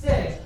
six,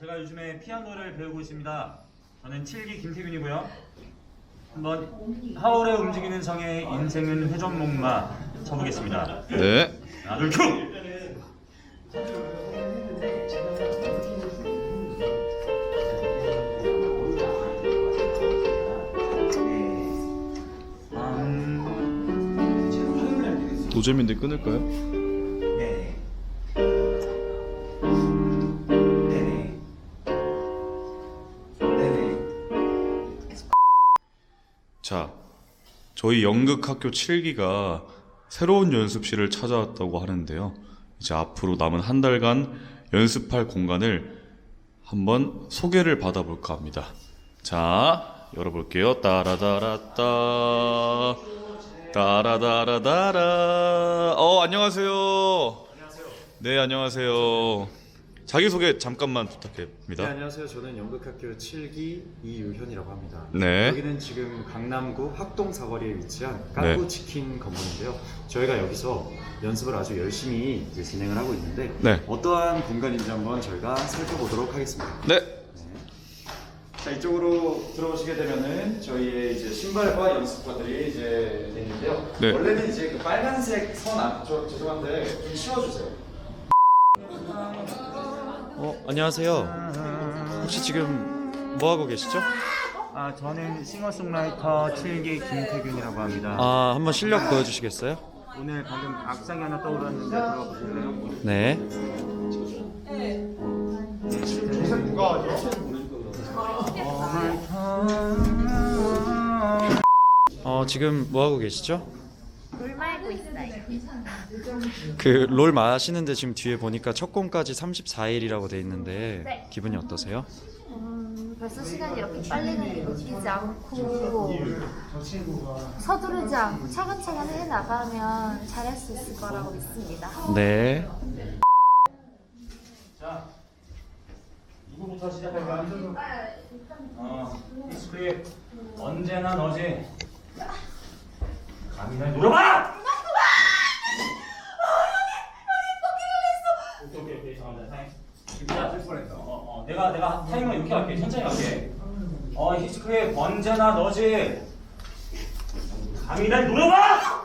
제가 요즘에 피아노를 배우고 있습니다. 저는 7기 김태균이고요. 한번 하울의 움직이는 성의 인생은 회전목마 쳐보겠습니다. 네. 하나, 둘, 큐! 음, 노잼인데 끊을까요? 자, 저희 연극학교 7기가 새로운 연습실을 찾아왔다고 하는데요. 이제 앞으로 남은 한 달간 연습할 공간을 한번 소개를 받아볼까 합니다. 자, 열어볼게요. 따라다라따. 따라다라다라. 어, 안녕하세요. 안녕하세요. 네, 안녕하세요. 자기소개 잠깐만 네, 부탁합니다. 안녕하세요. 저는 연극학교 7기 이유현이라고 합니다. 네. 여기는 지금 강남구 학동 사거리에 위치한 네. 깐구 치킨 건물인데요. 저희가 여기서 연습을 아주 열심히 이제 진행을 하고 있는데 네. 어떠한 공간인지 한번 저희가 살펴보도록 하겠습니다. 네. 자 이쪽으로 들어오시게 되면은 저희의 이제 신발과 연습과들이 이제 돼 있는데요. 네. 원래는 이제 그 빨간색 선 앞, 저 죄송한데 좀 치워주세요. 어 안녕하세요. 혹시 지금 뭐 하고 계시죠? 아, 저는 싱어송라이터 7기 김태균이라고 합니다. 아 한번 실력 보여주시겠어요? 오늘 방금 악상이 하나 떠올랐는데 들어가 보실래요? 네. 어 지금 뭐 하고 계시죠? 물 말고 있어요. 그 롤 마시는데 지금 뒤에 보니까 첫 공까지 34일이라고 돼 있는데 네. 기분이 어떠세요? 음, 벌써 시간이 이렇게 빨리 가는 게 느끼지 않고 서두르지 않고 차근차근 해 나가면 잘할 수 있을 거라고 믿습니다. 네. 자, 누구부터 시작할까? 어, 이 스크립 언제나 너지. 감히 날 물어봐! 오케이, 오케이, 오케이, 잠깐만, 타임. 진짜 쓸 뻔했다. 어, 어, 내가, 내가 타이머 이렇게 할게. 천천히 할게. 어, 히스크립 언제나 너지. 감히 날 물어봐!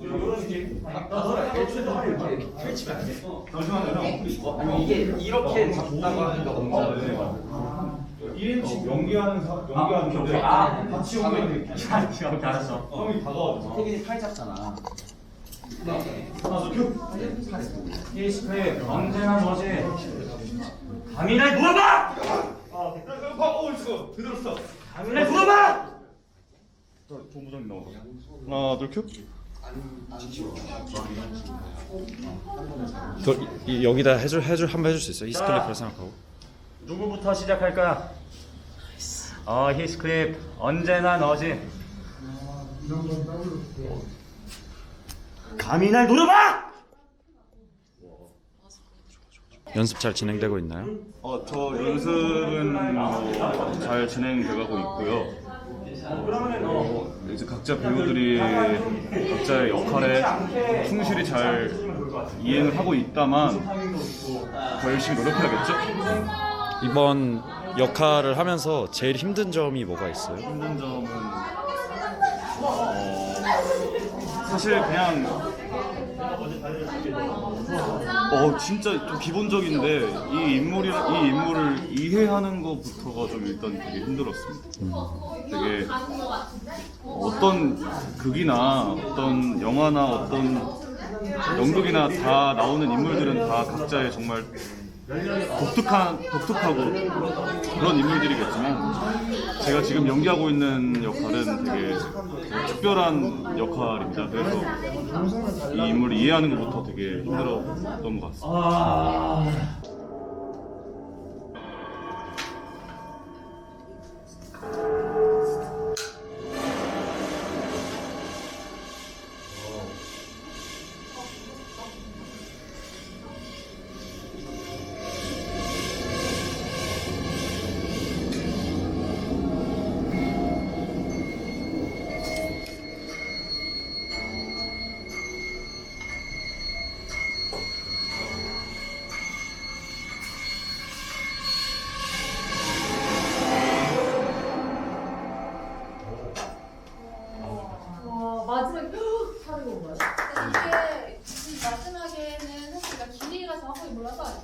이런 느낌. 나 너랑 애초에 이렇게 펼치면 안 돼. 잠시만요, 아니 이게 이렇게 잡다고 하는 거 없나? 1인칭 연기하는 사 아, 연기하는. 아, 같이 오면 이렇게 아, 알았어. 형이 다가와줘. 태균이 팔 잡잖아. 이 스크립 언제나 너지. 감히 날 물어봐! 아, 어, 있어. 그대로 물어봐! 조부장님 나오고. 하나, 둘, 큐. 여기다 해줄 해줄 한번 해줄 수 있어요? 이스클리프를 생각하고. 누구부터 시작할까? 어, 히스크립 언제나 너지. 감히 날 물어봐! 연습 잘 진행되고 있나요? 어, 저 연습은 뭐 잘 진행돼가고 있고요. 어, 이제 각자 배우들이 각자의 역할에 충실히 잘 이행을 하고 있다만 더 열심히 노력해야겠죠? 이번 역할을 하면서 제일 힘든 점이 뭐가 있어요? 힘든 점은 어, 사실 그냥 어 진짜 좀 기본적인데 이 인물이 이 인물을 이해하는 것부터가 좀 일단 되게 힘들었습니다. 되게 어떤 극이나 어떤 영화나 어떤 연극이나 다 나오는 인물들은 다 각자의 정말 독특한 독특하고 그런 인물들이겠지만 제가 지금 연기하고 있는 역할은 되게 특별한 역할입니다. 그래서 이 인물을 이해하는 것부터 되게 힘들었던 것 같습니다.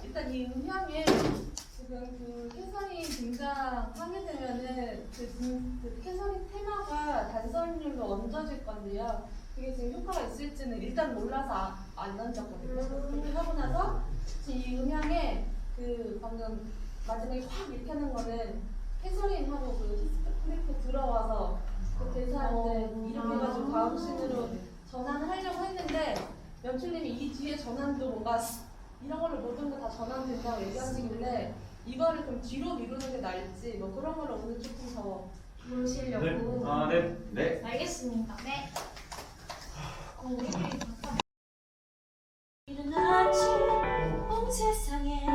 일단 이 음향에 지금 그 캐서린 등장하게 되면은 그, 등- 그 캐서린 테마가 단선율로 얹어질 건데요. 그게 지금 효과가 있을지는 일단 몰라서 아, 안 얹었거든요. 그렇게 하고 나서 지금 이 음향에 그 방금 마지막에 확 이렇게 하는 거는 캐서린 하고 그 히스토리크 들어와서 그 대사를 어. 이렇게 해가지고 다음 씬으로 전환을 하려고 했는데 연출님이 이 뒤에 전환도 뭔가 스- 이런 걸로 모든 거 다 전환 된다고 얘기하시길래 이거를 좀 뒤로 미루는 게 나을지 뭐 그런 걸 오늘 조금 더 보시려고 네. 아, 네. 네. 알겠습니다. 네. 이른 아침 온 세상에